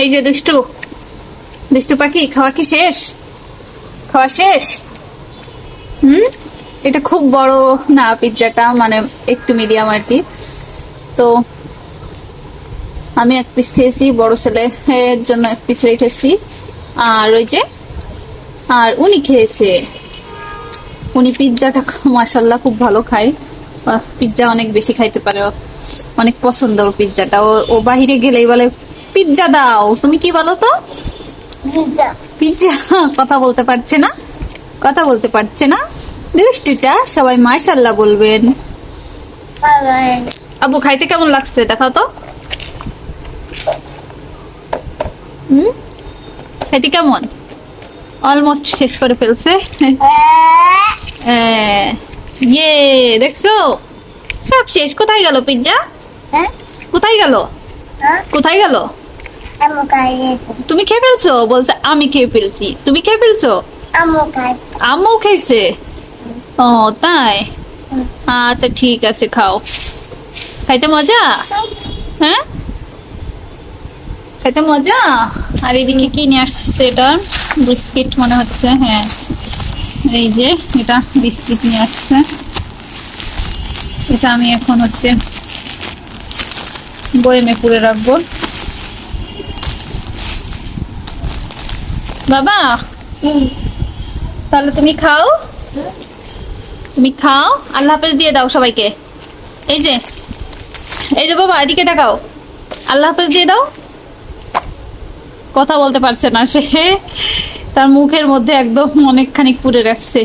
এই যে দুষ্টু দুষ্টু পাখি, খাওয়া কি শেষ? খাওয়া শেষ? হুম? এটা খুব বড় না পিৎজাটা মানে একটু মিডিয়াম আর কি। তো আমি এক পিস খেয়েছি, বড় ছেলে এর জন্য এক পিস রেখেছি। আর ওই যে, আর উনি খেয়েছে। উনি পিৎজাটা মাসাল্লাহ খুব ভালো খায়। পিৎজা অনেক বেশি খাইতে পারে। অনেক পছন্দ ওর পিৎজাটা ও বাহিরে গেলেই বলে পিৎজা দাও। তুমি কি বলো তো? পিজ্জা। পিৎজা কথা বলতে পারছে না? কথা বলতে পারছে না? দুষ্টিটা সবাই মাশাল্লাহ বলবেন। আবু খাইতে কেমন লাগছে? দেখাও তো। হুম? খাইতে কেমন? অলমোস্ট শেষ করে ফেলছে। আহ, ইয়ে দেখছ? সব শেষ। কোথায় গেল পিৎজা হ্যাঁ। কোথায় গেল? হ্যাঁ। কোথায় গেল? তুমি খেয়ে ফেলছো? বলছে আমি খেয়ে ফেলছি। তুমি খেয়ে ফেলছো? আমু আম্মু খাইছে ও তাই? আচ্ছা ঠিক আছে খাও। খাইতে মজা? হ্যাঁ? খাইতে মজা? আর এদিকে কি নিয়ে আসছে এটা? বিস্কিট মনে হচ্ছে হ্যাঁ। এই যে এটা বিস্কিট নিয়ে আসছে। এটা আমি এখন হচ্ছে বয়েমে পুরে রাখব। বাবা? তাহলে তুমি খাও। তুমি খাও আল্লাহ হাফেজ দিয়ে দাও সবাইকে। এই যে এই যে বাবা এদিকে দেখাও আল্লাহ হাফেজ দিয়ে দাও। কথা বলতে পারছে না সে। তার মুখের মধ্যে একদম অনেকখানি পুড়ে রাখছে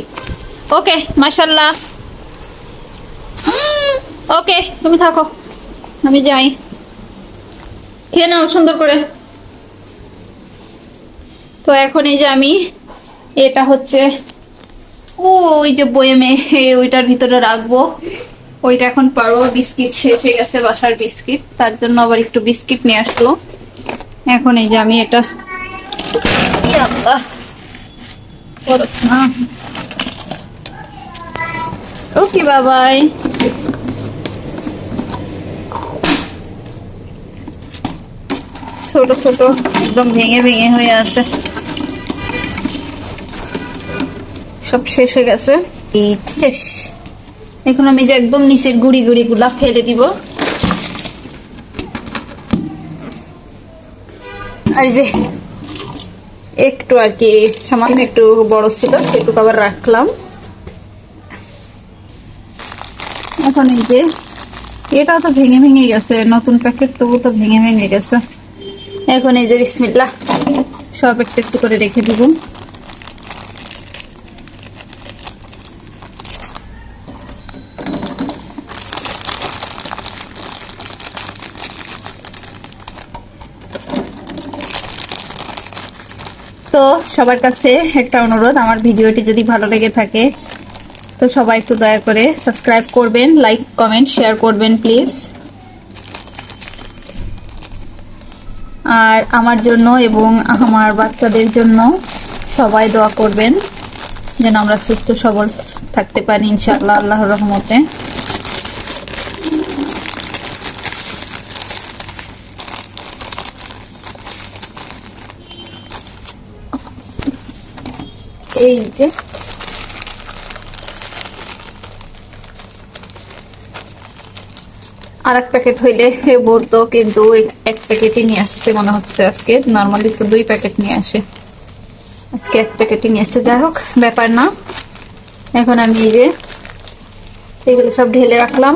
ওকে মাশাল্লাহ ওকে তুমি থাকো। আমি যাই। খেয়ে নাও সুন্দর করে। তো এখন এই যে আমি, এটা হচ্ছে, ওই যে বয়েমে ওইটার ভিতরে রাখব। ওইটা এখন পারো বিস্কিট শেষ হয়ে গেছে বাসার বিস্কিট। তার জন্য আবার একটু বিস্কিট নিয়ে আসলো এখন এই যে আমি এটা, ওকে বাবাই ছোট ছোট, একদম ভেঙে ভেঙে হয়ে আছে। সব শেষ হয়ে গেছে। এই শেষ। এখন আমি যে একদম নিচের গুড়ি গুড়ি গুলা ফেলে দিব। আর যে একটু আর কি, সামান্য একটু বড় ছিল, সেটুকু আবার রাখলাম। এখন এই যে এটা তো ভেঙে ভেঙে গেছে, নতুন প্যাকেট তবু তো ভেঙে ভেঙে গেছে। এখন এই যে বিসমিল্লাহ, সব একটু একটু করে রেখে দিব। তো সবার কাছে একটা অনুরোধ, আমার ভিডিওটি যদি ভালো লেগে থাকে, তো সবাই একটু দয়া করে সাবস্ক্রাইব করবেন, লাইক, কমেন্ট, শেয়ার করবেন প্লিজ। আর আমার জন্য এবং আমার বাচ্চাদের জন্য সবাই দোয়া করবেন, যেন আমরা সুস্থ সবল থাকতে পারি, ইনশাআল্লাহ, আল্লাহর রহমতে। এই যে। আর এক প্যাকেট হইলে ভরতো কিন্তু এক প্যাকেটই নিয়ে আসছে মনে হচ্ছে আজকে। নর্মালি তো দুই প্যাকেট নিয়ে আসে। আজকে এক প্যাকেটই নিয়ে আসছে। যাই হোক, ব্যাপার না। এখন আমি এই যে, এগুলো সব ঢেলে রাখলাম।